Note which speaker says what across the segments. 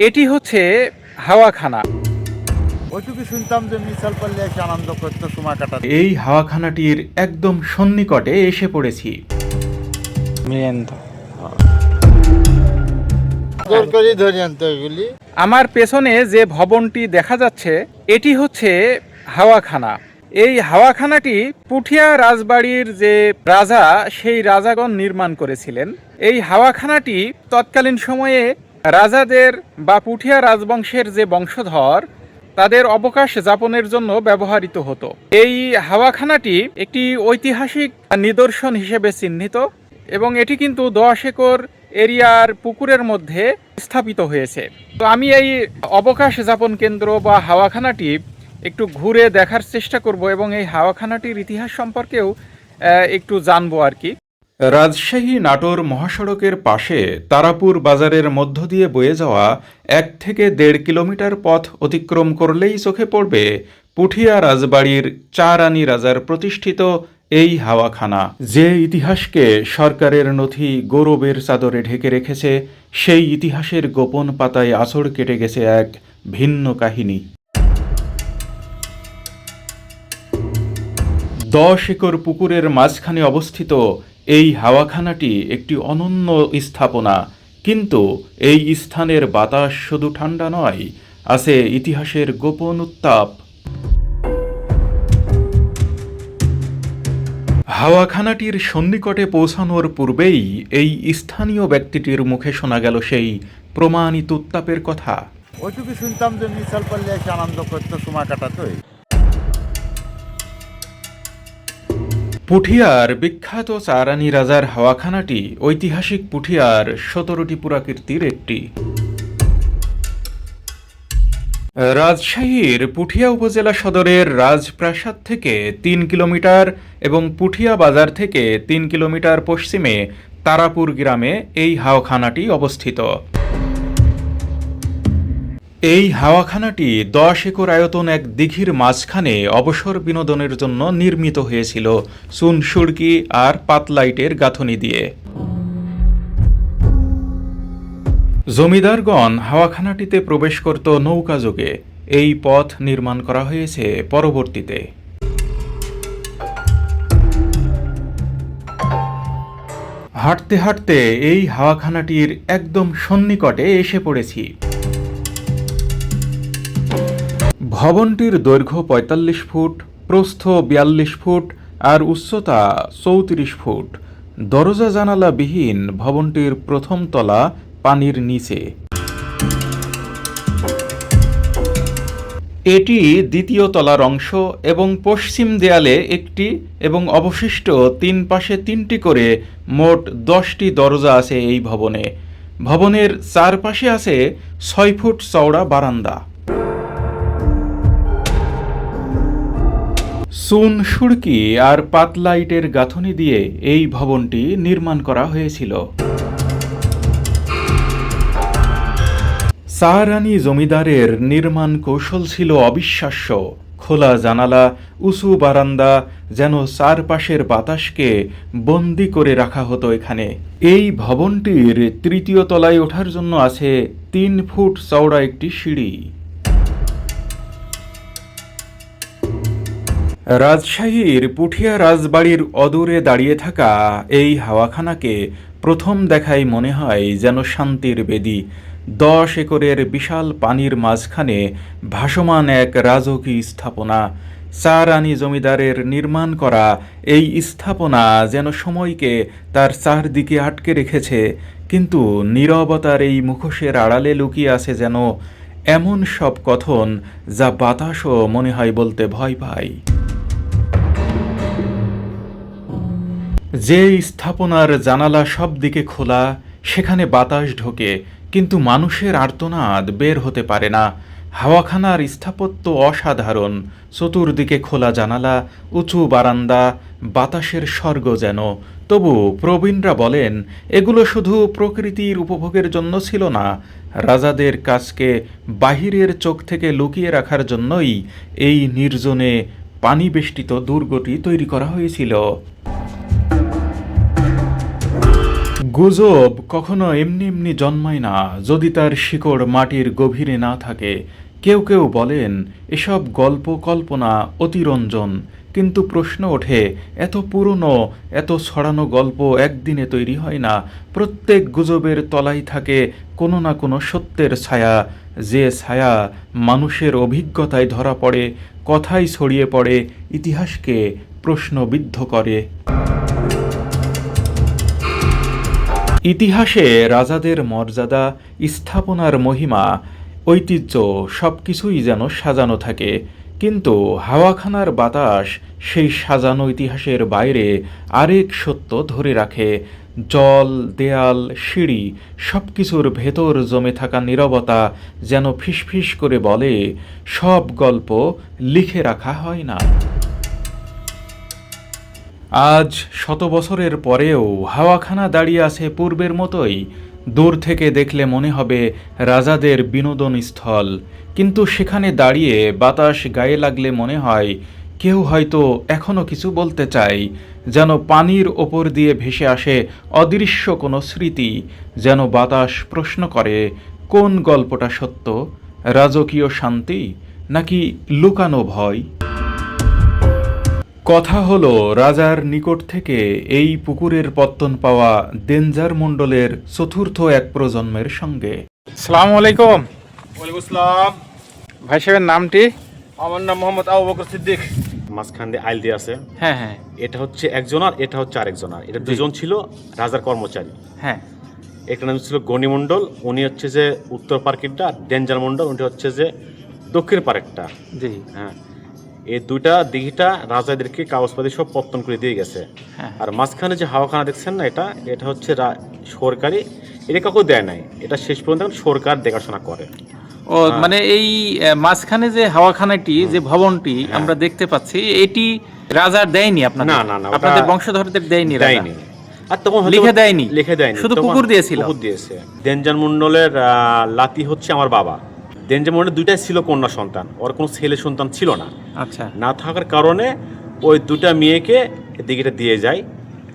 Speaker 1: এটি হচ্ছে হাওয়াখানা।
Speaker 2: ওইটুকু শুনতাম যে মিসাল পাল্লে এসে আনন্দ করতো সময় কাটাতে
Speaker 1: এই হাওয়াখানাটির একদম সন্নিকটে এসে পড়েছি। আমার পেছনে যে ভবনটি দেখা যাচ্ছে এটি হচ্ছে হাওয়াখানা। এই হাওয়াখানাটি পুঠিয়া রাজবাড়ির যে রাজা সেই রাজাগণ নির্মাণ করেছিলেন। এই হাওয়াখানাটি তৎকালীন সময়ে রাজাদের বা পুঠিয়া রাজবংশের যে বংশধর, তাদের অবকাশ যাপনের জন্য ব্যবহৃত হতো। এই হাওয়াখানাটি একটি ঐতিহাসিক নিদর্শন হিসেবে চিহ্নিত এবং এটি কিন্তু দশ একর এরিয়ার পুকুরের মধ্যে স্থাপিত হয়েছে। তো আমি এই অবকাশ যাপন কেন্দ্র বা হাওয়াখানাটি একটু ঘুরে দেখার চেষ্টা করব এবং এই হাওয়াখানাটির ইতিহাস সম্পর্কেও একটু জানব আর কি। রাজশাহী নাটোর মহাসড়কের পাশে তারাপুর বাজারের মধ্য দিয়ে বয়ে যাওয়া এক থেকে দেড় কিলোমিটার পথ অতিক্রম করলেই চোখে পড়বে পুঠিয়া রাজবাড়ির চারানি রাজার প্রতিষ্ঠিত এই হাওয়াখানা। যে ইতিহাসকে সরকারের নথি গৌরবের চাদরে ঢেকে রেখেছে, সেই ইতিহাসের গোপন পাতায় আছড় কেটে গেছে এক ভিন্ন কাহিনী। দশ একর পুকুরের মাঝখানে অবস্থিত এই হাওয়াখানাটি একটি অনন্য স্থাপনা, কিন্তু এই স্থানের বাতাস শুধু ঠান্ডা নয়, আছে ইতিহাসের গোপন উত্তাপ। হাওয়াখানাটির সন্নিকটে পৌঁছানোর পূর্বেই এই স্থানীয় ব্যক্তিটির মুখে শোনা গেল সেই প্রমাণিত উত্তাপের কথা।
Speaker 2: ওইটুকু শুনতাম যে এসে আনন্দ করতো সময় কাটাতো
Speaker 1: পুঠিয়ার বিখ্যাত চারানি রাজার হাওয়াখানাটি ঐতিহাসিক পুঠিয়ার সতেরোটি পুরাকীর্তির একটি। রাজশাহীর পুঠিয়া উপজেলা সদরের রাজপ্রাসাদ থেকে তিন কিলোমিটার এবং পুঠিয়া বাজার থেকে তিন কিলোমিটার পশ্চিমে তারাপুর গ্রামে এই হাওয়াখানাটি অবস্থিত। এই হাওয়াখানাটি দশ একর আয়তন এক দিঘির মাঝখানে অবসর বিনোদনের জন্য নির্মিত হয়েছিল চুন সুড়কি আর পাতলাইটের গাঁথনি দিয়ে। জমিদারগণ হাওয়াখানাটিতে প্রবেশ করত নৌকাযোগে এই পথ নির্মাণ করা হয়েছে পরবর্তীতে। হাঁটতে হাঁটতে এই হাওয়াখানাটির একদম সন্নিকটে এসে পড়েছি। ভবনটির দৈর্ঘ্য পঁয়তাল্লিশ ফুট, প্রস্থ বিয়াল্লিশ ফুট আর উচ্চতা চৌত্রিশ ফুট। দরজা জানালা বিহীন ভবনটির প্রথম তলা পানির নিচে। এটি দ্বিতীয় তলার অংশ এবং পশ্চিম দেয়ালে একটি এবং অবশিষ্ট তিন পাশে তিনটি করে মোট দশটি দরজা আছে এই ভবনে। ভবনের চারপাশে আছে ছয় ফুট চওড়া বারান্দা। চুন সুড়কি আর পাতলাইটের গাঁথনি দিয়ে এই ভবনটি নির্মাণ করা হয়েছিল। সারানি জমিদারের নির্মাণ কৌশল ছিল অবিশ্বাস্য। খোলা জানালা, উঁচু বারান্দা যেন চারপাশের বাতাসকে বন্দি করে রাখা হতো এখানে। এই ভবনটির তৃতীয় তলায় ওঠার জন্য আছে তিন ফুট চওড়া একটি সিঁড়ি। রাজশাহীর পুঠিয়া রাজবাড়ির অদূরে দাঁড়িয়ে থাকা এই হাওয়াখানাকে প্রথম দেখায় মনে হয় যেন শান্তির বেদি। দশ একরের বিশাল পানির মাঝখানে ভাসমান এক রাজকীয় স্থাপনা। চারানি জমিদারের নির্মাণ করা এই স্থাপনা যেন সময়কে তার চারদিকে আটকে রেখেছে, কিন্তু নীরবতার এই মুখোশের আড়ালে লুকিয়ে আছে যেন এমন সব কথন যা বাতাসও মনে হয় বলতে ভয় পায়। যে স্থাপনার জানালা সব দিকে খোলা, সেখানে বাতাস ঢোকে, কিন্তু মানুষের আর্তনাদ বের হতে পারে না। হাওয়াখানার স্থাপত্য অসাধারণ, চতুর্দিকে খোলা জানালা, উঁচু বারান্দা, বাতাসের স্বর্গ যেন। তবু প্রবীণরা বলেন, এগুলো শুধু প্রকৃতির উপভোগের জন্য ছিল না, রাজাদের কাজকে বাহিরের চোখ থেকে লুকিয়ে রাখার জন্যই এই নির্জনে পানি বেষ্টিত দুর্গটি তৈরি করা হয়েছিল। গুজব কখনো এমনি এমনি জন্মায় না। যদি তার শিকড় মাটির গভীরে না থাকে, কেউ কেউ বলেন, এসব গল্প কল্পনা অতিরঞ্জন। কিন্তু প্রশ্ন ওঠে, এত পুরনো, এত ছড়ানো গল্প একদিনে তৈরি হয় না। প্রত্যেক গুজবের তলায় থাকে কোনো না কোনো সত্যের ছায়া। যে ছায়া মানুষের অভিজ্ঞতায় ধরা পড়ে কথাই ছড়িয়ে পড়ে, ইতিহাসকে প্রশ্নবিদ্ধ করে। ইতিহাসে রাজাদের মর্যাদা, স্থাপনার মহিমা, ঐতিহ্য সব কিছুই যেন সাজানো থাকে। কিন্তু হাওয়াখানার বাতাস সেই সাজানো ইতিহাসের বাইরে আরেক সত্য ধরে রাখে। জল, দেয়াল, সিঁড়ি সব কিছুর ভেতর জমে থাকা নীরবতা যেন ফিসফিস করে বলে, সব গল্প লিখে রাখা হয় না। আজ শত বছরের পরেও হাওয়াখানা দাঁড়িয়ে আছে পূর্বের মতোই। দূর থেকে দেখলে মনে হবে রাজাদের বিনোদন স্থল। কিন্তু সেখানে দাঁড়িয়ে বাতাস গায়ে লাগলে মনে হয় কেউ হয়তো এখনও কিছু বলতে চায়, যেন পানির ওপর দিয়ে ভেসে আসে অদৃশ্য কোনো স্মৃতি, যেন বাতাস প্রশ্ন করে, কোন গল্পটা সত্য? রাজকীয় শান্তি নাকি লুকানো ভয়? কথা হলো রাজার নিকট থেকে এই পুকুরের পত্তন পাওয়া ডেঞ্জার মণ্ডলের চতুর্থ এক প্রজন্মের সঙ্গে। সালাম আলাইকুম।
Speaker 3: ওয়ালাইকুম আসসালাম।
Speaker 1: ভাই সাহেবের নামটি?
Speaker 3: আমার নাম মোহাম্মদ আবু বকর সিদ্দিক। মাঝখান দিয়ে আইল দিয়ে আছে।
Speaker 1: হ্যাঁ হ্যাঁ।
Speaker 3: এটা হচ্ছে একজন আর এটা হচ্ছে আরেকজন আর এটা দুজন ছিল রাজার কর্মচারী।
Speaker 1: হ্যাঁ।
Speaker 3: একটা নাম ছিল গণি মণ্ডল উনি হচ্ছে যে উত্তর পার্কেরটা আর ডেঞ্জার মণ্ডল উনি হচ্ছে যে দক্ষিণ পার্কটা
Speaker 1: জি।
Speaker 3: হ্যাঁ। এই দুইটা দিঘিটা রাজাদেরকে কাগজপাতি সব পত্তন করে দিয়ে গেছে।
Speaker 1: হ্যাঁ।
Speaker 3: আর মাঝখানে যে হাওয়াখানা দেখছেন না এটা এটা হচ্ছে সরকারি এটা কাউকে দেয় নাই। এটা শেষ পর্যন্ত সরকার দেখাশোনা করে।
Speaker 1: ও মানে এই মাঝখানে যে হাওয়াখানাটি যে ভবনটি আমরা দেখতে পাচ্ছি এটি রাজার দেয়নি আপনাদের?
Speaker 3: না, না, না,
Speaker 1: আপনাদের বংশধরদের দেয়নি।
Speaker 3: দেয়নি। আর তখন
Speaker 1: লিখে দেয়নি?
Speaker 3: লিখে দেয়নি।
Speaker 1: শুধু পুকুর দিয়েছিল?
Speaker 3: পুকুর দিয়েছে। দেনজান মন্ডলের লাতি হচ্ছে আমার বাবা। দেনজান মন্ডলের দুইটাই ছিল কন্যা সন্তান। ওর কোনো ছেলে সন্তান ছিল না।
Speaker 1: আচ্ছা।
Speaker 3: না থাকার কারণে ওই দুটা মেয়েকে দিকেটা দিয়ে যায়।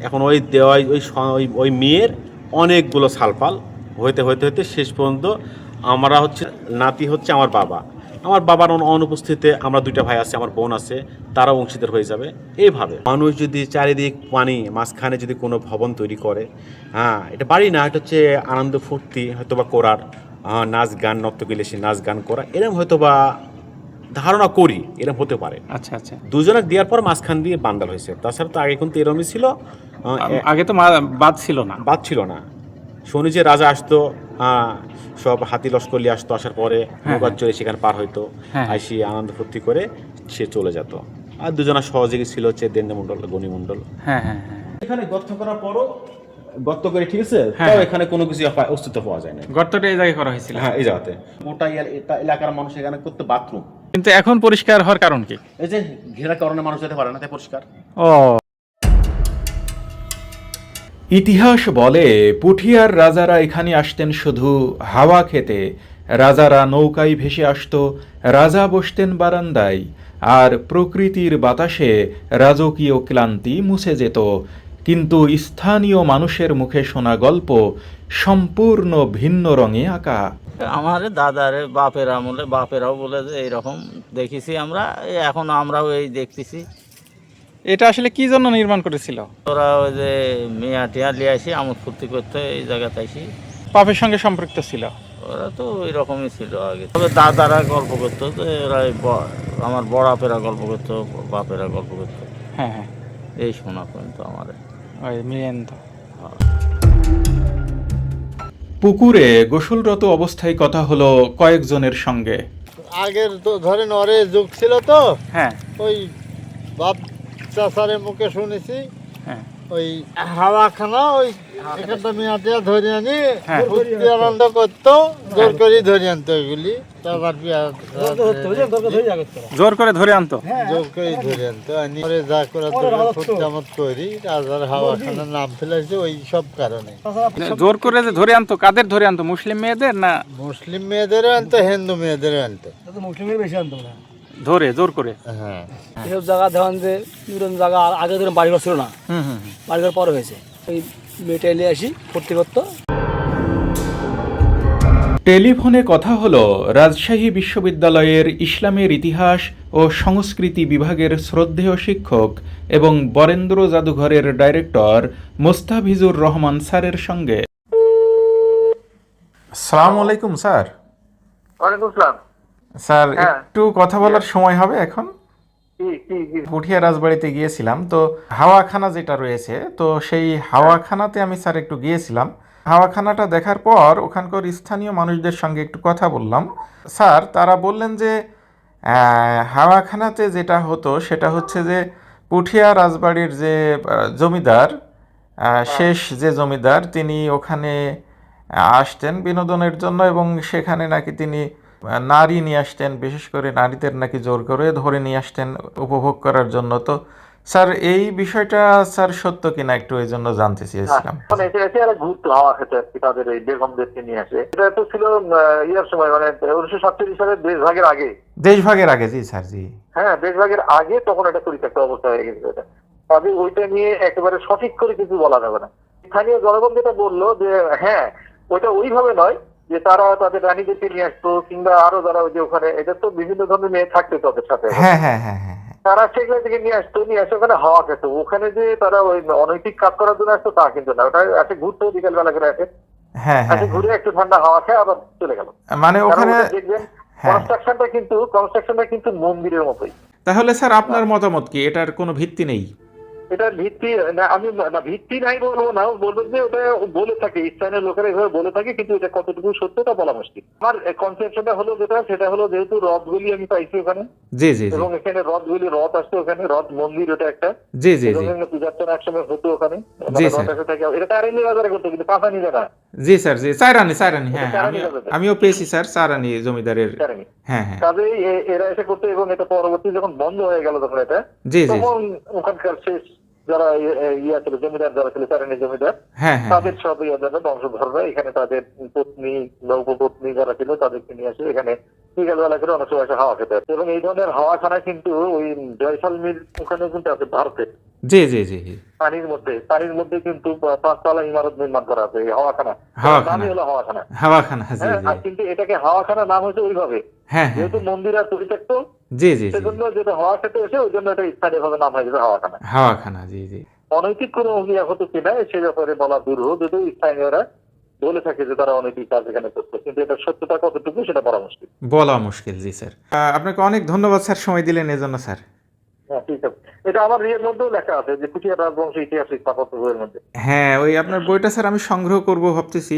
Speaker 3: এখন ওই দেওয়াই ওই ওই ওই মেয়ের অনেকগুলো সালপাল হইতে হইতে হইতে শেষ পর্যন্ত আমরা হচ্ছে নাতি হচ্ছে আমার বাবা। আমার বাবার অনু- অনুপস্থিতিতে আমরা দুইটা ভাই আছে আমার বোন আছে তারাও অংশীদার হয়ে যাবে। এইভাবে মানুষ যদি চারিদিক পানি মাঝখানে যদি কোনো ভবন তৈরি করে হ্যাঁ এটা বাড়ি না এটা হচ্ছে আনন্দ ফুর্তি হয়তো বা করার। নাচ গান নর্তকিলেসি নাচ গান করা এরকম হয়তো বা ধারণা করি এরকম হতে পারে।
Speaker 1: আচ্ছা আচ্ছা।
Speaker 3: দুজনে দেওয়ার পর মাঝখান দিয়ে বান্দাল হয়েছে। তাছাড়া তো আগে কিন্তু এরমই ছিল
Speaker 1: আগে তো বাদ ছিল না।
Speaker 3: বাদ ছিল না। শুনি যে রাজা আসতো সব হাতি লস্কর নিয়ে আসতো আসার পরে নৌকার চড়ে সেখানে পার হইতো
Speaker 1: হ্যাঁ।
Speaker 3: আইসি আনন্দ ফুর্তি করে সে চলে যেত। আর দুজনা সহযোগী ছিল হচ্ছে মন্ডল গণি
Speaker 1: হ্যাঁ হ্যাঁ হ্যাঁ।
Speaker 3: এখানে গর্ত করার পরও গর্ত করে ঠিক আছে?
Speaker 1: হ্যাঁ।
Speaker 3: তাও এখানে কোনো কিছু অস্তিত্ব পাওয়া যায় না
Speaker 1: গর্তটা এই জায়গায় করা হয়েছিল।
Speaker 3: হ্যাঁ এই জায়গাতে। গোটা এলাকার মানুষ এখানে করতে বাথরুম।
Speaker 1: কিন্তু এখন পরিষ্কার হওয়ার কারণ কি?
Speaker 3: এই যে ঘেরা কারণে মানুষ যেতে পারে না তাই পরিষ্কার।
Speaker 1: ও। ইতিহাস বলে পুঠিয়ার রাজারা এখানে আসতেন শুধু হাওয়া খেতে। রাজারা নৌকায় ভেসে আসতো রাজা বসতেন বারান্দায়। আর প্রকৃতির বাতাসে রাজকীয় ক্লান্তি মুছে যেত। কিন্তু স্থানীয় মানুষের মুখে শোনা গল্প সম্পূর্ণ ভিন্ন রঙে আঁকা।
Speaker 4: আমার দাদার বাপের আমলে বাপেরাও বলে যে এইরকম দেখেছি আমরা এখন আমরাও এই দেখতেছি।
Speaker 1: এটা আসলে কি জন্য নির্মাণ করেছিল?
Speaker 4: ওরা ওই যে মেয়া টেয়া লিয়ে আসি আমোদ ফুর্তি করতে এই জায়গাতে আসি।
Speaker 1: পাপের সঙ্গে সম্পৃক্ত ছিল?
Speaker 4: ওরা তো ওই রকমই ছিল আগে। তবে দাদারা গল্প করতো যে এরা এই ব- আমার বড়াপেরা গল্প করতো বাপেরা গল্প করতো।
Speaker 1: হ্যাঁ হ্যাঁ।
Speaker 4: এই শোনা পর্যন্ত আমার
Speaker 1: ওই মিলিয়ন তো পুকুরে গোসলরত অবস্থায় কথা হলো কয়েকজনের সঙ্গে।
Speaker 2: আগের তো ধরেন অরে যুগ ছিল তো
Speaker 1: হ্যাঁ।
Speaker 2: ওই বাপ চাচারের মুখে শুনেছি ওই হাওয়াখানা ওই একটা মেয়াটিয়া ধরে আনি
Speaker 1: হ্যাঁ।
Speaker 2: ফুর্তি আনন্দ করতো জোর করে ধরে আনতো ওইগুলি তারপর
Speaker 1: জোর করে ধরে আনতো?
Speaker 2: জোর করে ধরে আনতো। আনি পরে যা করে ফুর্তি করি রাজার হাওয়াখানার নাম ফেলেছে ওই সব কারণে।
Speaker 1: জোর করে যে ধরে আনতো কাদের ধরে আনতো মুসলিম মেয়েদের না?
Speaker 2: মুসলিম মেয়েদেরও আনতো হিন্দু মেয়েদেরও আনতো।
Speaker 1: ধরে জোর করে।
Speaker 2: হ্যাঁ।
Speaker 5: এসব জায়গা ধরেন যে নতুন জায়গা আর আগে ধরেন বাড়িঘর ছিল না।
Speaker 1: হুম হুম
Speaker 5: বাড়িঘর পরে হয়েছে। ওই মেয়েটা নিয়ে আসি ভর্তি করতো।
Speaker 1: টেলিফোনে কথা হলো রাজশাহী বিশ্ববিদ্যালয়ের ইসলামের ইতিহাস ও সংস্কৃতি বিভাগের শ্রদ্ধেয় শিক্ষক এবং বরেন্দ্র জাদুঘরের ডাইরেক্টর মোস্তাফিজুর রহমান স্যারের সঙ্গে। আসসালামু আলাইকুম স্যার।
Speaker 6: ওয়ালাইকুম আসসালাম।
Speaker 1: স্যার
Speaker 6: হ্যাঁ।
Speaker 1: একটু কথা বলার সময় হবে এখন? পুঠিয়া রাজবাড়িতে গিয়েছিলাম তো হাওয়াখানা যেটা রয়েছে তো সেই হাওয়াখানাতে আমি স্যার একটু গিয়েছিলাম। হাওয়াখানাটা দেখার পর ওখানকার স্থানীয় মানুষদের সঙ্গে একটু কথা বললাম। স্যার তারা বললেন যে হাওয়াখানাতে যেটা হতো সেটা হচ্ছে যে পুঠিয়া রাজবাড়ির যে জমিদার শেষ যে জমিদার তিনি ওখানে আসতেন বিনোদনের জন্য এবং সেখানে নাকি তিনি নারী নিয়ে আসতেন বিশেষ করে নারীদের নাকি জোর করে ধরে নিয়ে আসতেন উপভোগ করার জন্য। তো স্যার এই বিষয়টা স্যার সত্য কিনা একটু এই জন্য জানতে চেয়েছিলাম।
Speaker 6: মানে এটা এটা একটা ঘুরতো হাওয়া তাদের এই বেগমদেরকে নিয়ে আসে। এটা তো ছিল ইয়ার সময় মানে উনিশশো সাতচল্লিশ সালের দেশভাগের আগে।
Speaker 1: দেশভাগের আগে জি স্যার জি।
Speaker 6: হ্যাঁ দেশভাগের আগে তখন একটা পরিত্যক্ত অবস্থা হয়ে গেছিল এটা। তবে ওইটা নিয়ে একেবারে সঠিক করে কিছু বলা যাবে না। স্থানীয় জনগণ যেটা বলল যে হ্যাঁ ওইটা ওইভাবে নয় যে তারা তাদের রানীদেরকে নিয়ে আসতো কিংবা আরও যারা ওই যে ওখানে এটা তো বিভিন্ন ধরনের মেয়ে থাকতো তাদের সাথে।
Speaker 1: হ্যাঁ হ্যাঁ হ্যাঁ।
Speaker 6: তারা সেগুলো থেকে নিয়ে আসতো নিয়ে আসে ওখানে হাওয়া খেত। ওখানে যে তারা ওই অনৈতিক কাজ করার জন্য আসতো তা কিন্তু না। ওটা আসে ঘুরতো বিকেল বেলা করে আসে
Speaker 1: হ্যাঁ
Speaker 6: ঘুরে একটু ঠান্ডা হাওয়া খেয়ে আবার চলে গেল।
Speaker 1: মানে ওখানে
Speaker 6: দেখবেন। কনস্ট্রাকশনটা কিন্তু কনস্ট্রাকশনটা কিন্তু মন্দিরের মতোই।
Speaker 1: তাহলে স্যার আপনার মতামত কি? এটার কোনো ভিত্তি নেই?
Speaker 6: এটার ভিত্তি না আমি না ভিত্তি নাই বলব না বলব যে ওটা বলে থাকে স্থানীয় লোকেরা এভাবে বলে থাকে কিন্তু এটা কতটুকু সত্য তা বলা মুশকিল। আমার কনসেপশনটা হলো যেটা সেটা হলো যেহেতু রথগুলি আমি পাইছি ওখানে
Speaker 1: জি জি
Speaker 6: এবং এখানে রথগুলি রথ আসছে ওখানে রথ মন্দির ওটা একটা।
Speaker 1: জি জি
Speaker 6: পূজার্চনা একসময় হতো ওখানে মানে। রথ আসে থাকে এটা তারেনি বাজারে করতো কিন্তু পাশা নিজে না।
Speaker 1: জি স্যার জি। চারানি চারানি হ্যাঁ
Speaker 6: চারানি।
Speaker 1: আমিও পেয়েছি স্যার চারানি জমিদারের। হ্যাঁ হ্যাঁ।
Speaker 6: এ- এরা এসে করতো এবং এটা পরবর্তী যখন বন্ধ হয়ে গেল তখন এটা
Speaker 1: জি জি।
Speaker 6: তখন ওখানকার শেষ যারা ইয়ে- ছিল জমিদার যারা ছিল তারেনি জমিদার
Speaker 1: হ্যাঁ হ্যাঁ।
Speaker 6: তাদের সব ইয়াদের বংশধররা এখানে তাদের পত্নী বা উপপত্নী যারা ছিল তাদেরকে নিয়ে আসে এখানে বিকেল বেলা করে অনেক সময় এসে হাওয়া খেতে। এবং এই ধরনের হাওয়া হাওয়াখানা কিন্তু ওই জয়সালমীর ওখানে কিন্তু আছে ভারতে।
Speaker 1: জি জি জি জি।
Speaker 6: পানির মধ্যে পানির মধ্যে কিন্তু পাঁচতলা ইমারত নির্মাণ করা আছে হাওয়াখানা। নামই হলো হাওয়াখানা।
Speaker 1: হাওয়াখানা
Speaker 6: হ্যাঁ কিন্তু এটাকে হাওয়াখানা নাম হয়েছে ওইভাবে।
Speaker 1: হ্যাঁ হ্যাঁ।
Speaker 6: যেহেতু মন্দির আর পরিত্যক্ত
Speaker 1: জি জি
Speaker 6: সেজন্য যেটা হাওয়া খেতে এসে ওই জন্য এটা স্থানীয় ভাবে নাম হয়ে গেছে হাওয়াখানা।
Speaker 1: হাওয়াখানা জি জি।
Speaker 6: অনৈতিক কোনো ইয়া হতো কিনা সে ব্যাপারে বলা দুরূহ যদিও স্থানীয়রা বলে থাকে যে তারা অনৈতিক কাজ এখানে করতো কিন্তু এটা সত্যতা কতটুকু সেটা বলা মুশকিল।
Speaker 1: বলা মুশকিল জি স্যার। আপনাকে অনেক ধন্যবাদ স্যার। সময় দিলেন এজন্য স্যার। হ্যাঁ ওই আপনার বইটা স্যার আমি সংগ্রহ করব ভাবতেছি।